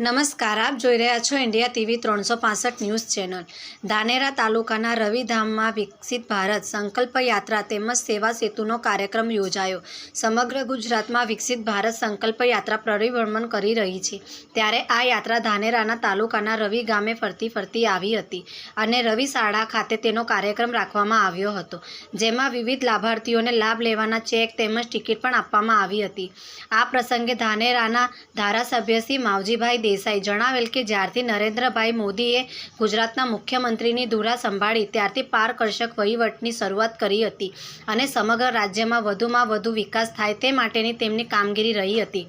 નમસ્કાર, આપ જોઈ રહ્યા છો ઇન્ડિયા ટીવી ત્રણસો ન્યૂઝ ચેનલ. ધાનેરા તાલુકાના રવિધામમાં વિકસિત ભારત સંકલ્પ યાત્રા તેમજ સેવા સેતુનો કાર્યક્રમ યોજાયો. સમગ્ર ગુજરાતમાં વિકસિત ભારત સંકલ્પ યાત્રા પરિભ્રમણ કરી રહી છે. ત્યારે આ યાત્રા ધાનેરાના તાલુકાના રવિ ગામે ફરતી ફરતી આવી હતી અને રવિ શાળા ખાતે તેનો કાર્યક્રમ રાખવામાં આવ્યો હતો, જેમાં વિવિધ લાભાર્થીઓને લાભ લેવાના ચેક તેમજ ટિકિટ પણ આપવામાં આવી હતી. આ પ્રસંગે ધાનેરાના ધારાસભ્ય શ્રી માવજીભાઈ દેસાઈ જણાવેલ કે જ્યારથી નરેન્દ્રભાઈ મોદીએ ગુજરાતના મુખ્યમંત્રીની ધુરા સંભાળી, ત્યારથી પારકર્ષક વહીવટની શરૂઆત કરી હતી અને સમગ્ર રાજ્યમાં વધુમાં વધુ વિકાસ થાય તે માટેની તેમની કામગીરી રહી હતી.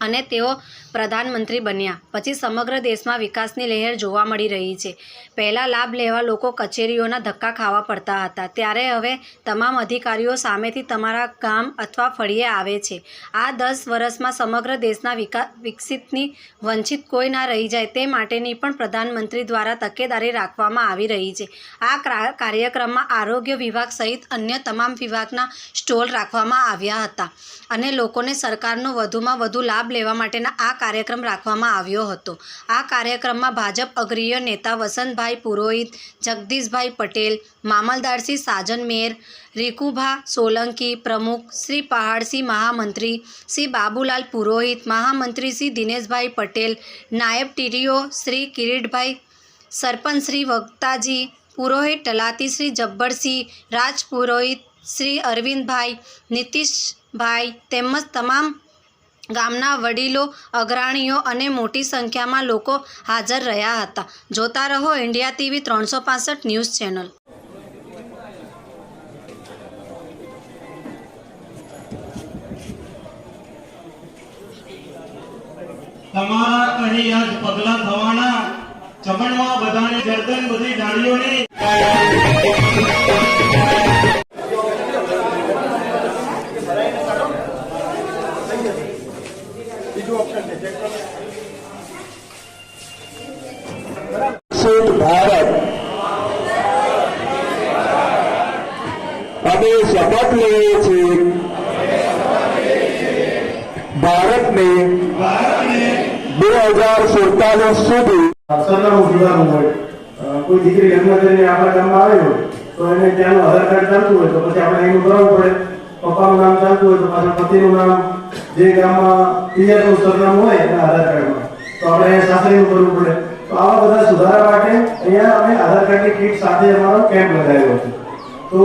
અને તેઓ પ્રધાનમંત્રી બન્યા. પછી સમગ્ર દેશમાં વિકાસની લહેર જોવા મળી રહી છે. પહેલાં લાભ લેવા લોકો કચેરીઓના ધક્કા ખાવા પડતા હતા. ત્યારે હવે તમામ અધિકારીઓ સામેથી તમારા ગામ અથવા ફળીએ આવે છે. આ દસ વર્ષમાં સમગ્ર દેશના વિકાસ વિકસિતની વંચિત કોઈ ના રહી જાય તે માટેની પણ પ્રધાનમંત્રી દ્વારા તકેદારી રાખવામાં આવી રહી છે. આ ક્રા- કાર્યક્રમમાં આરોગ્ય વિભાગ સહિત અન્ય તમામ વિભાગના સ્ટોલ રાખવામાં આવ્યા હતા અને લોકોને સરકારનો વધુમાં વધુ લાભ લેવા માટેના આ કાર્યક્રમ રાખવામાં આવ્યો હતો. આ કાર્યક્રમમાં ભાજપ અગ્રીય નેતા વસંતભાઈ પુરોહિત, જગદીશભાઈ પટેલ મામલદારશ્રી સાજન મેર રીકુભા સોલંકી પ્રમુખ શ્રી પહાડસિંહ મહામંત્રી, શ્રી બાબુલાલ પુરોહિત, મહામંત્રી શ્રી દિનેશભાઈ પટેલ, નાયબ ટીડીઓ શ્રી કિરીટભાઈ સરપંચ શ્રી વક્તાજી, પુરોહિત ટલાતી શ્રી જબ્બરસિંહ, રાજ પુરોહિત શ્રી અરવિંદભાઈ, નીતિશભાઈ તેમજ તમામ ગામના વડીલો, અગ્રણીઓ અને મોટી સંખ્યામાં લોકો હાજર રહ્યા હતા. જોતા રહો ઇન્ડિયા ટીવી ત્રણસો ન્યૂઝ ચેનલ. તમારા અહીં આજ પગલા થવાના. ચમણમાં બધાને ગરદન બધી ડાળીઓની. વિકસિત ભારત. અમે શપથ લઈએ છીએ. ભારતને બે હજાર સુડતાલીસ સુધી. સરનામું જોડાનું હોય. કોઈ દીકરી કરીને આપણા ગામમાં આવે હોય તો એને ત્યાંનું આધાર કાર્ડ ચાલતું હોય તો પછી આપણે એનું કરવું પડે. પપ્પાનું નામ ચાલતું હોય તો પાછળ પતિનું નામ જે ગામમાં પિયરનું સરનામું હોય એના આધાર કાર્ડમાં. તો આપણે અહીંયા સાસરીનું કરવું પડે. તો આવા બધા સુધારા માટે અહીંયા અમે આધાર કાર્ડની કીટ સાથે અમારો કેમ્પ લગાવ્યો છે તો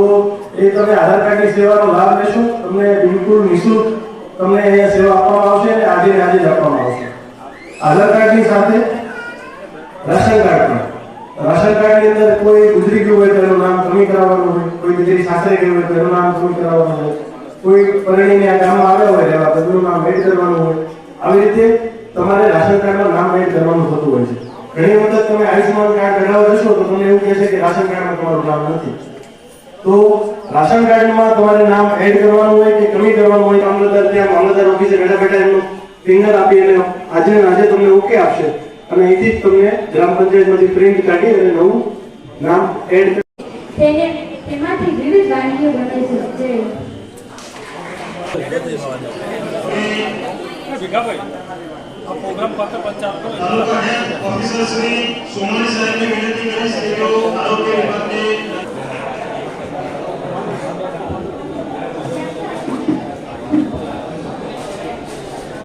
એ તમે આધાર કાર્ડની સેવાનો લાભ લેશો, તમને બિલકુલ નિઃશુલ્ક તમને અહીંયા સેવા આપવામાં આવશે અને આજે આજે જ આપવામાં આવશે. આધાર કાર્ડની સાથે રાશન કાર્ડ પણ. રાશન કાર્ડની અંદર કોઈ ગુજરી ગયું હોય તો એનું નામ કમી કરાવવાનું હોય, કોઈ બીજી સાસરે ગયું હોય તો એનું નામ કમી કરાવવાનું હોય. કોઈ પરણીને આ ગામમાં આવ્યા હોય રહેવા તો નામ એડ કરવાનું હોય, આવી રીતે તમારે રાશન કાર્ડમાં નામ એડ કરવાનું થતું હોય છે. ઘણી વખત તમે આયુષ્યમાન કાર્ડ કઢાવવા જશો તો તમને એવું કહે છે કે રાશન કાર્ડમાં તમારું નામ નથી. તો રાશન કાર્ડમાં તમારે નામ એડ કરવાનું હોય કે કમી કરવાનું હોય મામલતદાર ત્યાં મામલતદાર ઓફિસે બેઠા બેઠા એમનું ફિંગર આપી અને આજે આજે તમને ઓકે આપશે. અને અહીંથી જ તમને ગ્રામ પંચાયતમાંથી પ્રિન્ટ કાઢી અને નવું નામ એડ તેને તેમાંથી વિવિધ વાનગીઓ બને છે. ઓફિસર શ્રી સોમણી સાહેબને વિનંતી કરીશ કે તેઓ